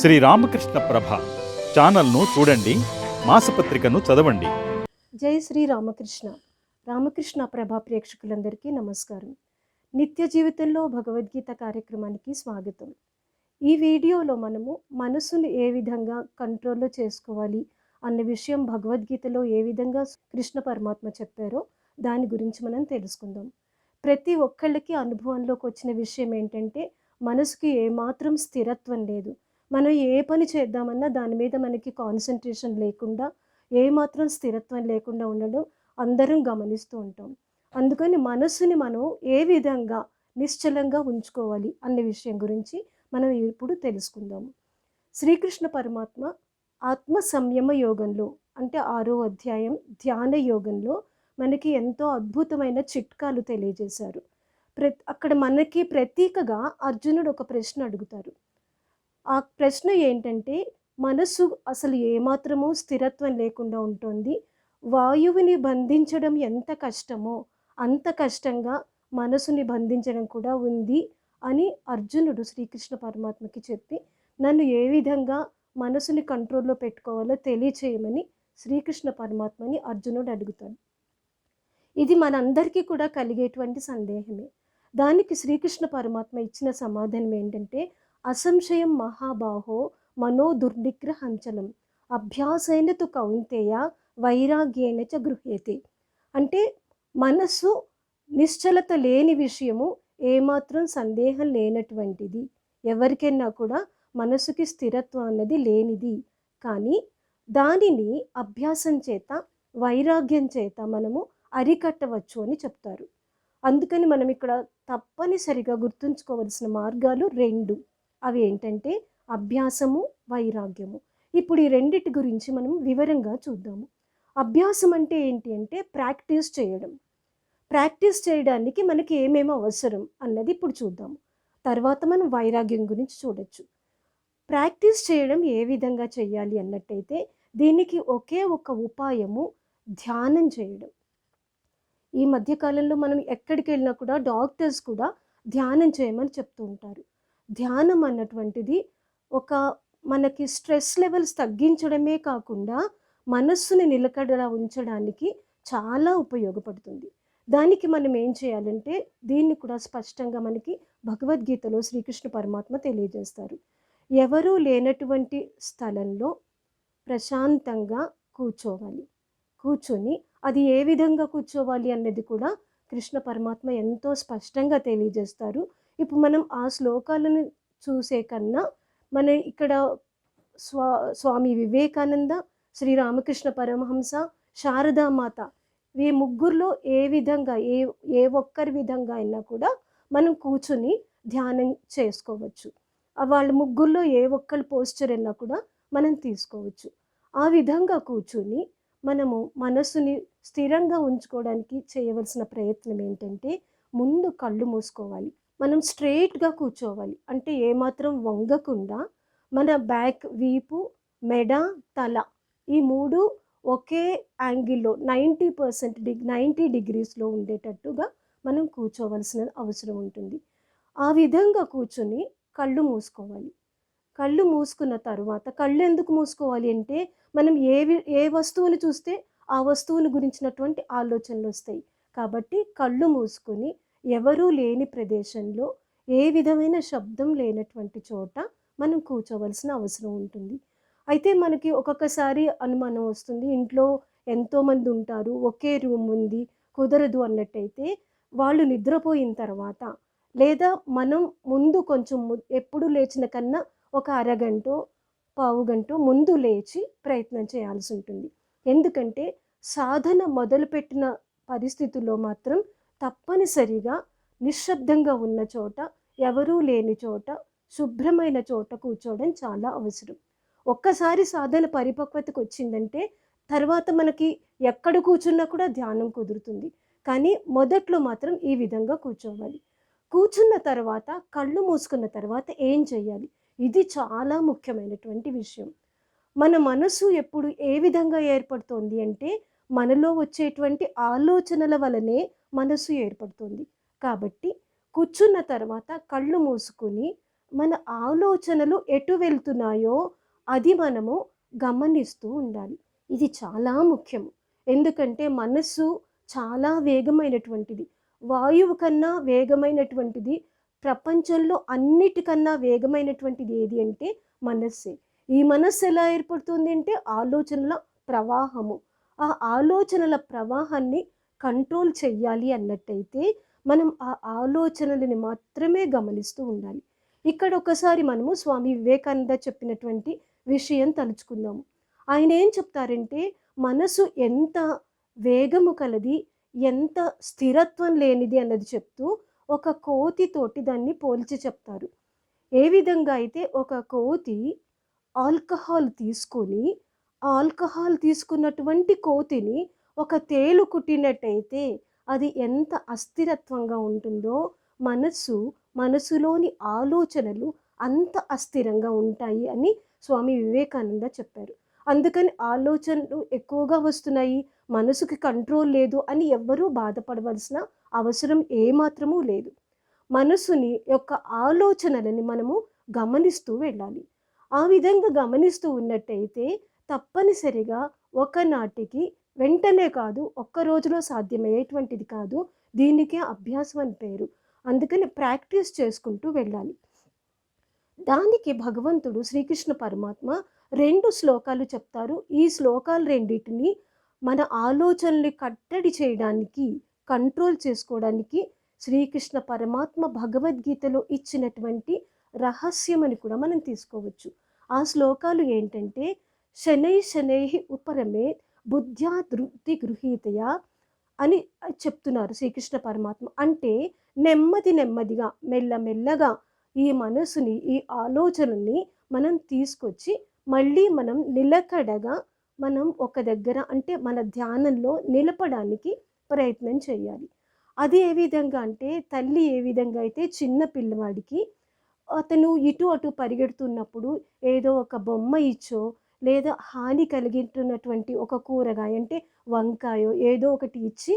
శ్రీ రామకృష్ణ ప్రభ ఛానల్ను చూడండి మాసపత్రికను చదవండి. జై శ్రీ రామకృష్ణ రామకృష్ణ ప్రభా ప్రేక్షకులందరికీ నమస్కారం. నిత్య జీవితంలో భగవద్గీత కార్యక్రమానికి స్వాగతం. ఈ వీడియోలో మనము మనసును ఏ విధంగా కంట్రోల్లో చేసుకోవాలి అన్న విషయం భగవద్గీతలో ఏ విధంగా కృష్ణ పరమాత్మ చెప్పారో దాని గురించి మనం తెలుసుకుందాం. ప్రతి ఒక్కళ్ళకి అనుభవంలోకి వచ్చిన విషయం ఏంటంటే మనసుకి ఏమాత్రం స్థిరత్వం లేదు. మనం ఏ పని చేద్దామన్నా దాని మీద మనకి కాన్సన్ట్రేషన్ లేకుండా ఏమాత్రం స్థిరత్వం లేకుండా ఉండడం అందరం గమనిస్తూ ఉంటాం. అందుకని మనసుని మనం ఏ విధంగా నిశ్చలంగా ఉంచుకోవాలి అనే విషయం గురించి మనం ఇప్పుడు తెలుసుకుందాము శ్రీకృష్ణ పరమాత్మ ఆత్మ సంయమ యోగంలో అంటే ఆరో అధ్యాయం ధ్యాన యోగంలో మనకి ఎంతో అద్భుతమైన చిట్కాలు తెలియజేశారు. ప్ర అక్కడ మనకి ప్రతీకగా అర్జునుడు ఒక ప్రశ్న అడుగుతారు. ఆ ప్రశ్న ఏంటంటే మనసు అసలు ఏమాత్రమూ స్థిరత్వం లేకుండా ఉంటుంది. వాయువుని బంధించడం ఎంత కష్టమో అంత కష్టంగా మనసుని బంధించడం కూడా ఉంది అని అర్జునుడు శ్రీకృష్ణ పరమాత్మకి చెప్పి నన్ను ఏ విధంగా మనసుని కంట్రోల్లో పెట్టుకోవాలో తెలియచేయమని శ్రీకృష్ణ పరమాత్మని అర్జునుడు అడుగుతాడు. ఇది మనందరికీ కూడా కలిగేటువంటి సందేహమే. దానికి శ్రీకృష్ణ పరమాత్మ ఇచ్చిన సమాధానం ఏంటంటే అసంశయం మహాబాహో మనో దుర్నిగ్రహంచలం. అభ్యాసైన తు కౌంతేయ వైరాగ్యేన చ గృహ్యతి. అంటే మనస్సు నిశ్చలత లేని విషయము ఏమాత్రం సందేహం లేనటువంటిది. ఎవరికైనా కూడా మనసుకి స్థిరత్వం అన్నది లేనిది. కానీ దానిని అభ్యాసం చేత వైరాగ్యం చేత మనము అరికట్టవచ్చు అని చెప్తారు. అందుకని మనం ఇక్కడ తప్పనిసరిగా గుర్తుంచుకోవలసిన మార్గాలు రెండు. అవి ఏంటంటే అభ్యాసము వైరాగ్యము. ఇప్పుడు ఈ రెండిటి గురించి మనం వివరంగా చూద్దాము. అభ్యాసం అంటే ఏంటి అంటే ప్రాక్టీస్ చేయడం. ప్రాక్టీస్ చేయడానికి మనకి ఏమేమి అవసరం అన్నది ఇప్పుడు చూద్దాము. తర్వాత మనం వైరాగ్యం గురించి చూడొచ్చు. ప్రాక్టీస్ చేయడం ఏ విధంగా చేయాలి అన్నట్టయితే దీనికి ఒకే ఒక ఉపాయము ధ్యానం చేయడం. ఈ మధ్యకాలంలో మనం ఎక్కడికి వెళ్ళినా కూడా డాక్టర్స్ కూడా ధ్యానం చేయమని చెప్తూ ఉంటారు. ధ్యానం అన్నటువంటిది ఒక మనకి స్ట్రెస్ లెవెల్స్ తగ్గించడమే కాకుండా మనస్సుని నిలకడలా ఉంచడానికి చాలా ఉపయోగపడుతుంది. దానికి మనం ఏం చేయాలంటే దీన్ని కూడా స్పష్టంగా మనకి భగవద్గీతలో శ్రీకృష్ణ పరమాత్మ తెలియజేస్తారు. ఎవరూ లేనటువంటి స్థలంలో ప్రశాంతంగా కూర్చోవాలి. కూర్చొని అది ఏ విధంగా కూర్చోవాలి అన్నది కూడా కృష్ణ పరమాత్మ ఎంతో స్పష్టంగా తెలియజేస్తారు. ఇప్పుడు మనం ఆ శ్లోకాలను చూసే కన్నా మన ఇక్కడ స్వా స్వామి వివేకానంద శ్రీరామకృష్ణ పరమహంస శారదామాత ఈ ముగ్గురులో ఏ విధంగా ఏ ఏ ఒక్కరి విధంగా అయినా కూడా మనం కూర్చుని ధ్యానం చేసుకోవచ్చు. వాళ్ళ ముగ్గురులో ఏ ఒక్కరి పోస్చర్ అయినా కూడా మనం తీసుకోవచ్చు. ఆ విధంగా కూర్చుని మనము మనసుని స్థిరంగా ఉంచుకోవడానికి చేయవలసిన ప్రయత్నం ఏంటంటే ముందు కళ్ళు మూసుకోవాలి. మనం స్ట్రెయిట్గా కూర్చోవాలి. అంటే ఏమాత్రం వంగకుండా మన బ్యాక్ వీపు మెడ తల ఈ మూడు ఒకే యాంగిల్లో నైంటీ పర్సెంట్ డిగ్ నైంటీ డిగ్రీస్లో ఉండేటట్టుగా మనం కూర్చోవలసిన అవసరం ఉంటుంది. ఆ విధంగా కూర్చొని కళ్ళు మూసుకోవాలి. కళ్ళు మూసుకున్న తర్వాత కళ్ళు ఎందుకు మూసుకోవాలి అంటే మనం ఏ ఏ వస్తువుని చూస్తే ఆ వస్తువుని గురించినటువంటి ఆలోచనలు వస్తాయి. కాబట్టి కళ్ళు మూసుకొని ఎవరూ లేని ప్రదేశంలో ఏ విధమైన శబ్దం లేనటువంటి చోట మనం కూర్చోవలసిన అవసరం ఉంటుంది. అయితే మనకి ఒక్కొక్కసారి అనుమానం వస్తుంది. ఇంట్లో ఎంతోమంది ఉంటారు. ఒకే రూమ్ ఉంది. కుదరదు అన్నట్టయితే వాళ్ళు నిద్రపోయిన తర్వాత లేదా మనం ముందు కొంచెం ము- ఎప్పుడు లేచిన కన్నా ఒక అరగంట పావు గంట ముందు లేచి ప్రయత్నం చేయాల్సి ఉంటుంది. ఎందుకంటే సాధన మొదలుపెట్టిన పరిస్థితుల్లో మాత్రం తప్పనిసరిగా నిశ్శబ్దంగా ఉన్న చోట ఎవరూ లేని చోట శుభ్రమైన చోట కూర్చోవడం చాలా అవసరం. ఒక్కసారి సాధన పరిపక్వతకు వచ్చిందంటే తర్వాత మనకి ఎక్కడ కూర్చున్నా కూడా ధ్యానం కుదురుతుంది. కానీ మొదట్లో మాత్రం ఈ విధంగా కూర్చోవాలి. కూర్చున్న తర్వాత కళ్ళు మూసుకున్న తర్వాత ఏం చేయాలి ఇది చాలా ముఖ్యమైనటువంటి విషయం. మన మనసు ఎప్పుడు ఏ విధంగా ఏర్పడుతోంది అంటే మనలో వచ్చేటువంటి ఆలోచనల వలనే మనసు ఏర్పడుతుంది. కాబట్టి కూర్చున్న తర్వాత కళ్ళు మూసుకుని మన ఆలోచనలు ఎటు వెళ్తున్నాయో అది మనము గమనిస్తూ ఉండాలి. ఇది చాలా ముఖ్యము ఎందుకంటే మనస్సు చాలా వేగమైనటువంటిది. వాయువు కన్నా వేగమైనటువంటిది ప్రపంచంలో అన్నిటికన్నా వేగమైనటువంటిది ఏది అంటే మనస్సే. ఈ మనస్సు ఎలా ఏర్పడుతుంది అంటే ఆలోచనల ప్రవాహము. ఆ ఆలోచనల ప్రవాహాన్ని కంట్రోల్ చెయ్యాలి అన్నట్టయితే మనం ఆ ఆలోచనలని మాత్రమే గమనిస్తూ ఉండాలి. ఇక్కడ ఒకసారి మనము స్వామి వివేకానంద చెప్పినటువంటి విషయం తలుచుకుందాము. ఆయన ఏం చెప్తారంటే మనసు ఎంత వేగము కలది ఎంత స్థిరత్వం లేనిది అన్నది చెప్తూ ఒక కోతితోటి దాన్ని పోల్చి చెప్తారు. ఏ విధంగా అయితే ఒక కోతి ఆల్కహాల్ తీసుకొని ఆల్కహాల్ తీసుకున్నటువంటి కోతిని ఒక తేలు కుట్టినట్టయితే అది ఎంత అస్థిరత్వంగా ఉంటుందో మనస్సు మనసులోని ఆలోచనలు అంత అస్థిరంగా ఉంటాయి అని స్వామి వివేకానంద చెప్పారు. అందుకని ఆలోచనలు ఎక్కువగా వస్తున్నాయి మనసుకి కంట్రోల్ లేదు అని ఎవ్వరూ బాధపడవలసిన అవసరం ఏమాత్రమూ లేదు. మనసుని యొక్క ఆలోచనలని మనము గమనిస్తూ వెళ్ళాలి. ఆ విధంగా గమనిస్తూ ఉన్నట్టయితే తప్పనిసరిగా ఒకనాటికి వెంటనే కాదు ఒక్క రోజులో సాధ్యమయ్యేటువంటిది కాదు దీనికే అభ్యాసం అని పేరు. అందుకని ప్రాక్టీస్ చేసుకుంటూ వెళ్ళాలి. దానికి భగవంతుడు శ్రీకృష్ణ పరమాత్మ రెండు శ్లోకాలు చెప్తారు. ఈ శ్లోకాలు రెండింటిని మన ఆలోచనల్ని కట్టడి చేయడానికి కంట్రోల్ చేసుకోవడానికి శ్రీకృష్ణ పరమాత్మ భగవద్గీతలో ఇచ్చినటువంటి రహస్యం అని కూడా మనం తీసుకోవచ్చు. ఆ శ్లోకాలు ఏంటంటే శనై శనై ఉపరమే బుద్ధ్యా దృప్తి గృహీతయ అని చెప్తున్నారు శ్రీకృష్ణ పరమాత్మ. అంటే నెమ్మది నెమ్మదిగా మెల్లమెల్లగా ఈ మనసుని ఈ ఆలోచనని మనం తీసుకొచ్చి మళ్ళీ మనం నిలకడగా మనం ఒక దగ్గర అంటే మన ధ్యానంలో నిలపడానికి ప్రయత్నం చేయాలి. అది ఏ విధంగా అంటే తల్లి ఏ విధంగా అయితే చిన్న పిల్లవాడికి అతను ఇటు అటు పరిగెడుతున్నప్పుడు ఏదో ఒక బొమ్మ ఇచ్చో లేదా హాని కలిగింటున్నటువంటి ఒక కూరగాయ అంటే వంకాయో ఏదో ఒకటి ఇచ్చి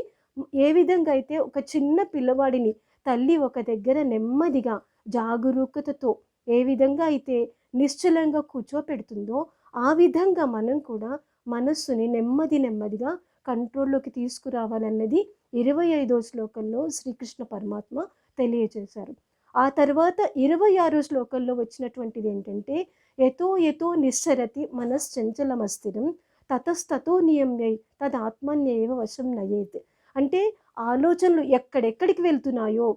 ఏ విధంగా అయితే ఒక చిన్న పిల్లవాడిని తల్లి ఒక దగ్గర నెమ్మదిగా జాగరూకతతో ఏ విధంగా అయితే నిశ్చలంగా కూర్చోపెడుతుందో ఆ విధంగా మనం కూడా మనస్సుని నెమ్మది నెమ్మదిగా కంట్రోల్లోకి తీసుకురావాలన్నది ఇరవై ఐదో శ్లోకంలో శ్రీకృష్ణ పరమాత్మ తెలియజేశారు. ఆ తర్వాత ఇరవై ఆరు శ్లోకంలో వచ్చినటువంటిది ఏంటంటే ఎతో ఎతో నిశ్చరతి మనశ్చంచలమస్థిరం తతస్తతో నియమ్యై తదాత్మన్యేవ వశం నయేత్. అంటే ఆలోచనలు ఎక్కడెక్కడికి వెళ్తున్నాయో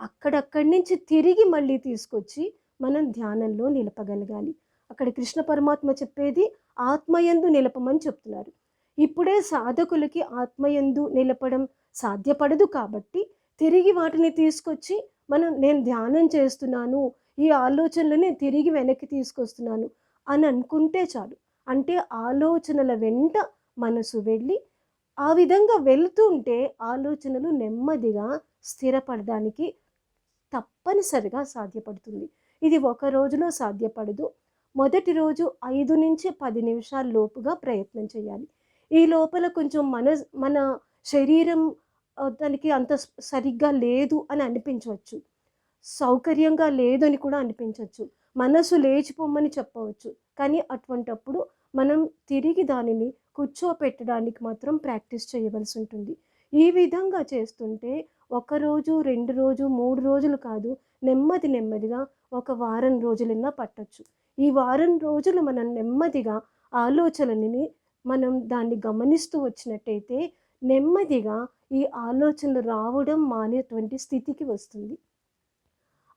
అక్కడక్కడి నుంచి తిరిగి మళ్ళీ తీసుకొచ్చి మనం ధ్యానంలో నిలపగలగాలి. అక్కడ కృష్ణ పరమాత్మ చెప్పేది ఆత్మయందు నిలపమని చెప్తున్నారు. ఇప్పుడే సాధకులకి ఆత్మయందు నిలపడం సాధ్యపడదు కాబట్టి తిరిగి వాటిని తీసుకొచ్చి మనం నేను ధ్యానం చేస్తున్నాను ఈ ఆలోచనలని తిరిగి వెనక్కి తీసుకొస్తున్నాను అని అనుకుంటే చాలు. అంటే ఆలోచనల వెంట మనసు వెళ్ళి ఆ విధంగా వెళుతుంటే ఆలోచనలు నెమ్మదిగా స్థిరపడడానికి తప్పనిసరిగా సాధ్యపడుతుంది. ఇది ఒక రోజులో సాధ్యపడదు. మొదటి రోజు ఐదు నుంచి పది నిమిషాల లోపుగా ప్రయత్నం చేయాలి. ఈ లోపల కొంచెం మన మన శరీరం దానికి అంత సరిగ్గా లేదు అని అనిపించవచ్చు. సౌకర్యంగా లేదు అని కూడా అనిపించవచ్చు. మనసు లేచిపోమని చెప్పవచ్చు. కానీ అటువంటప్పుడు మనం తిరిగి దానిని కూర్చోపెట్టడానికి మాత్రం ప్రాక్టీస్ చేయవలసి ఉంటుంది. ఈ విధంగా చేస్తుంటే ఒక రోజు రెండు రోజు మూడు రోజులు కాదు నెమ్మది నెమ్మదిగా ఒక వారం రోజులన్నా పట్టచ్చు. ఈ వారం రోజులు మనం నెమ్మదిగా ఆలోచనని మనం దాన్ని గమనిస్తూ వచ్చినట్టయితే నెమ్మదిగా ఈ ఆలోచనలు రావడం మానేటువంటి స్థితికి వస్తుంది.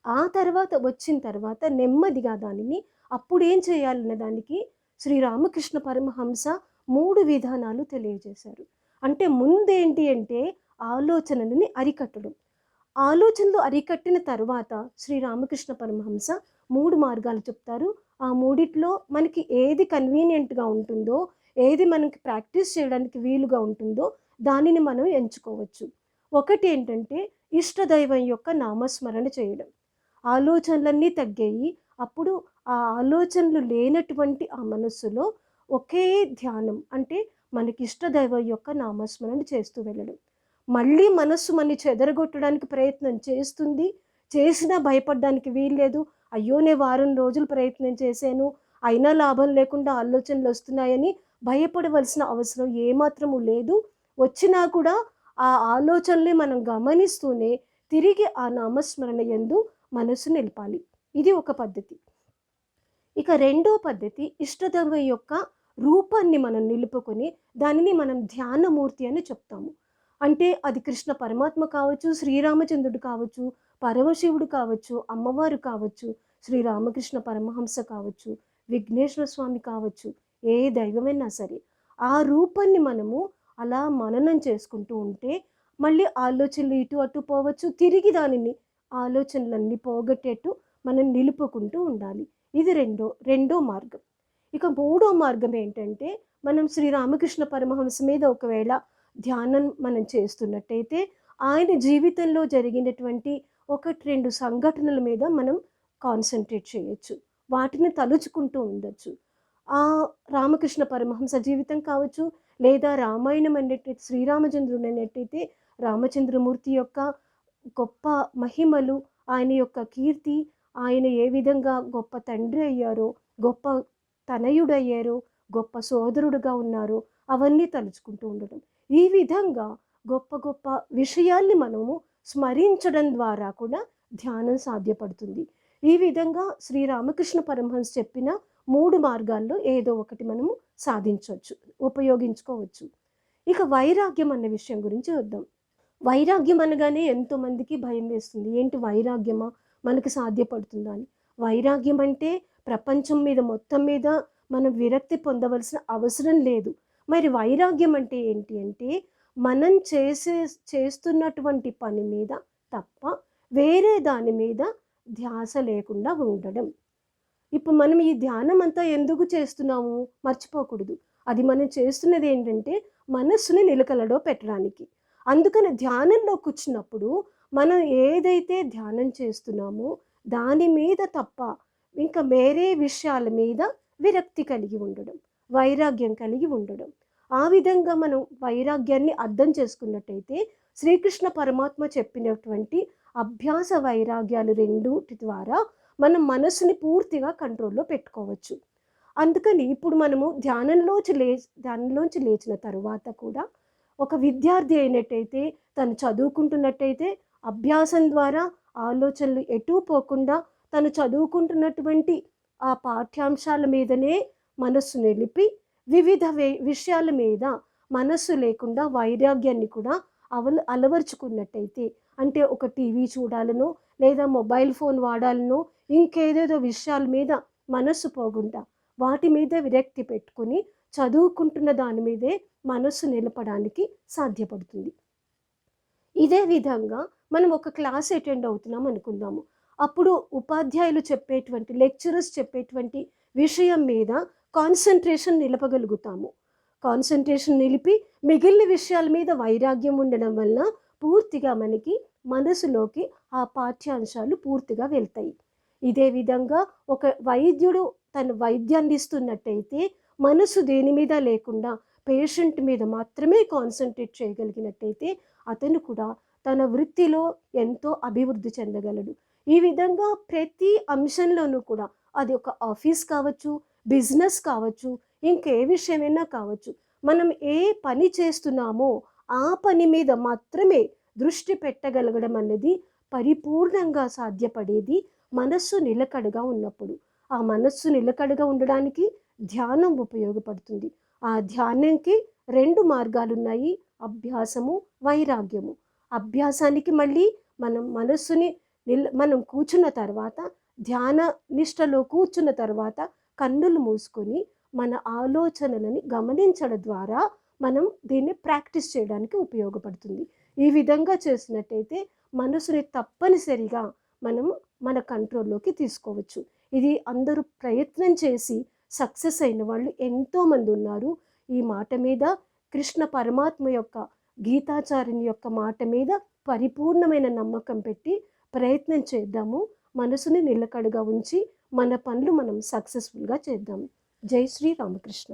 ఆ తర్వాత వచ్చిన తర్వాత నెమ్మదిగా దానిని అప్పుడు ఏం చేయాలన్న దానికి శ్రీరామకృష్ణ పరమహంస మూడు విధానాలు తెలియజేశారు. అంటే ముందేంటి అంటే ఆలోచనలని అరికట్టడం. ఆలోచనలు అరికట్టిన తర్వాత శ్రీరామకృష్ణ పరమహంస మూడు మార్గాలు చెప్తారు. ఆ మూడిట్లో మనకి ఏది కన్వీనియంట్గా ఉంటుందో ఏది మనకి ప్రాక్టీస్ చేయడానికి వీలుగా ఉంటుందో దానిని మనం ఎంచుకోవచ్చు. ఒకటి ఏంటంటే ఇష్టదైవం యొక్క నామస్మరణ చేయడం. ఆలోచనలన్నీ తగ్గాయి. అప్పుడు ఆ ఆలోచనలు లేనటువంటి ఆ మనస్సులో ఒకే ధ్యానం అంటే మనకి ఇష్టదైవం యొక్క నామస్మరణ చేస్తూ వెళ్ళడం. మళ్ళీ మనస్సు మనని చెదరగొట్టడానికి ప్రయత్నం చేస్తుంది. చేసినా భయపడడానికి వీల్లేదు. అయ్యో నేను వారం రోజులు ప్రయత్నం చేశాను. అయినా లాభం లేకుండా ఆలోచనలు వస్తున్నాయని భయపడవలసిన అవసరం ఏమాత్రము లేదు. వచ్చినా కూడా ఆ ఆలోచనల్ని మనం గమనిస్తూనే తిరిగి ఆ నామస్మరణ ఎందు మనసు నిలపాలి. ఇది ఒక పద్ధతి. ఇక రెండో పద్ధతి ఇష్టదైవం యొక్క రూపాన్ని మనం నిలుపుకొని దానిని మనం ధ్యానమూర్తి అని చెప్తాము. అంటే అది కృష్ణ పరమాత్మ కావచ్చు శ్రీరామచంద్రుడు కావచ్చు పరమశివుడు కావచ్చు అమ్మవారు కావచ్చు శ్రీరామకృష్ణ పరమహంస కావచ్చు విఘ్నేశ్వర స్వామి కావచ్చు ఏ దైవమైనా సరే ఆ రూపాన్ని మనము అలా మననం చేసుకుంటూ ఉంటే మళ్ళీ ఆలోచనలు ఇటు అటు పోవచ్చు తిరిగి దానిని ఆలోచనలన్నీ పోగొట్టేట్టు మనం నిలుపుకుంటూ ఉండాలి. ఇది రెండో రెండో మార్గం. ఇక మూడో మార్గం ఏంటంటే మనం శ్రీరామకృష్ణ పరమహంస మీద ఒకవేళ ధ్యానం మనం చేస్తున్నట్టయితే ఆయన జీవితంలో జరిగినటువంటి ఒకటి రెండు సంఘటనల మీద మనం కాన్సన్ట్రేట్ చేయొచ్చు. వాటిని తలుచుకుంటూ ఉండొచ్చు. ఆ రామకృష్ణ పరమహంస జీవితం కావచ్చు లేదా రామాయణం అనేటైతే శ్రీరామచంద్రుడు అనేటైతే రామచంద్రమూర్తి యొక్క గొప్ప మహిమలు ఆయన యొక్క కీర్తి ఆయన ఏ విధంగా గొప్ప తండ్రి అయ్యారో గొప్ప తనయుడయ్యారో గొప్ప సోదరుడుగా ఉన్నారో అవన్నీ తలుచుకుంటూ ఉండడం ఈ విధంగా గొప్ప గొప్ప విషయాల్ని మనము స్మరించడం ద్వారా కూడా ధ్యానం సాధ్యపడుతుంది. ఈ విధంగా శ్రీరామకృష్ణ పరమహంస చెప్పిన మూడు మార్గాల్లో ఏదో ఒకటి మనము సాధించవచ్చు ఉపయోగించుకోవచ్చు. ఇక వైరాగ్యం అన్న విషయం గురించి వద్దాం వైరాగ్యం అనగానే ఎంతోమందికి భయం వేస్తుంది. ఏంటి వైరాగ్యమా? మనకు సాధ్యపడుతుందా అని. వైరాగ్యం అంటే ప్రపంచం మీద మొత్తం మీద మనం విరక్తి పొందవలసిన అవసరం లేదు. మరి వైరాగ్యం అంటే ఏంటి అంటే మనం చేసే చేస్తున్నటువంటి పని మీద తప్ప వేరే దాని మీద ధ్యాస లేకుండా ఉండడం. ఇప్పుడు మనం ఈ ధ్యానం అంతా ఎందుకు చేస్తున్నాము? మర్చిపోకూడదు. అది మనం చేస్తున్నది ఏంటంటే మనస్సుని నిలకలలో పెట్టడానికి. అందుకని ధ్యానంలో కూర్చున్నప్పుడు మనం ఏదైతే ధ్యానం చేస్తున్నామో దాని మీద తప్ప ఇంకా వేరే విషయాల మీద విరక్తి కలిగి ఉండడం వైరాగ్యం కలిగి ఉండడం. ఆ విధంగా మనం వైరాగ్యాన్ని అర్థం చేసుకున్నట్టయితే శ్రీకృష్ణ పరమాత్మ చెప్పినటువంటి అభ్యాస వైరాగ్యాలు రెండుటి ద్వారా మనం మనసుని పూర్తిగా కంట్రోల్లో పెట్టుకోవచ్చు. అందుకని ఇప్పుడు మనము ధ్యానంలోంచి లే ధ్యానంలోంచి లేచిన తరువాత కూడా ఒక విద్యార్థి అయినట్టయితే తను చదువుకుంటున్నట్టయితే అభ్యాసం ద్వారా ఆలోచనలు ఎటు పోకుండా తను చదువుకుంటున్నటువంటి ఆ పాఠ్యాంశాల మీదనే మనస్సు నిలిపి వివిధ వే- విషయాల మీద మనస్సు లేకుండా వైరాగ్యాన్ని కూడా అవల అలవర్చుకున్నట్టయితే అంటే ఒక టీవీ చూడాలనో లేదా మొబైల్ ఫోన్ వాడాలనో ఇంకేదేదో విషయాల మీద మనస్సు పోకుండా వాటి మీద విరక్తి పెట్టుకుని చదువుకుంటున్న దాని మీదే మనస్సు నిలపడానికి సాధ్యపడుతుంది. ఇదే విధంగా మనం ఒక క్లాస్ అటెండ్ అవుతున్నాం అనుకుందాము. అప్పుడు ఉపాధ్యాయులు చెప్పేటువంటి లెక్చరర్స్ చెప్పేటువంటి విషయం మీద కాన్సన్ట్రేషన్ నిలపగలుగుతాము. కాన్సన్ట్రేషన్ నిలిపి మిగిలిన విషయాల మీద వైరాగ్యం ఉండడం వల్ల పూర్తిగా మనకి మనసులోకి ఆ పాఠ్యాంశాలు పూర్తిగా వెళ్తాయి. ఇదే విధంగా ఒక వైద్యుడు తన వైద్యాన్ని ఇస్తున్నట్టయితే మనసు దేని మీద లేకుండా పేషెంట్ మీద మాత్రమే కాన్సన్ట్రేట్ చేయగలిగినట్టయితే అతను కూడా తన వృత్తిలో ఎంతో అభివృద్ధి చెందగలడు. ఈ విధంగా ప్రతి అంశంలోనూ కూడా అది ఒక ఆఫీస్ కావచ్చు బిజినెస్ కావచ్చు ఇంకే విషయమైనా కావచ్చు మనం ఏ పని చేస్తున్నామో ఆ పని మీద మాత్రమే దృష్టి పెట్టగలగడం అనేది పరిపూర్ణంగా సాధ్యపడేది మనస్సు నిలకడగా ఉన్నప్పుడు. ఆ మనస్సు నిలకడగా ఉండడానికి ధ్యానం ఉపయోగపడుతుంది. ఆ ధ్యానంకి రెండు మార్గాలు ఉన్నాయి అభ్యాసము వైరాగ్యము. అభ్యాసానికి మళ్ళీ మనం మనస్సుని నిల్ మనం కూర్చున్న తర్వాత ధ్యాన నిష్టలో కూర్చున్న తర్వాత కన్నులు మూసుకొని మన ఆలోచనలని గమనించడం ద్వారా మనం దీన్ని ప్రాక్టీస్ చేయడానికి ఉపయోగపడుతుంది. ఈ విధంగా చేసినట్టయితే మనసుని తప్పనిసరిగా మనం మన కంట్రోల్లోకి తీసుకోవచ్చు. ఇది అందరూ ప్రయత్నం చేసి సక్సెస్ అయిన వాళ్ళు ఎంతోమంది ఉన్నారు. ఈ మాట మీద కృష్ణ పరమాత్మ యొక్క గీతాచార్యుని యొక్క మాట మీద పరిపూర్ణమైన నమ్మకం పెట్టి ప్రయత్నం చేద్దాము. మనసుని నిలకడగా ఉంచి మన పనులు మనం సక్సెస్ఫుల్గా చేద్దాం. జై శ్రీ రామకృష్ణ.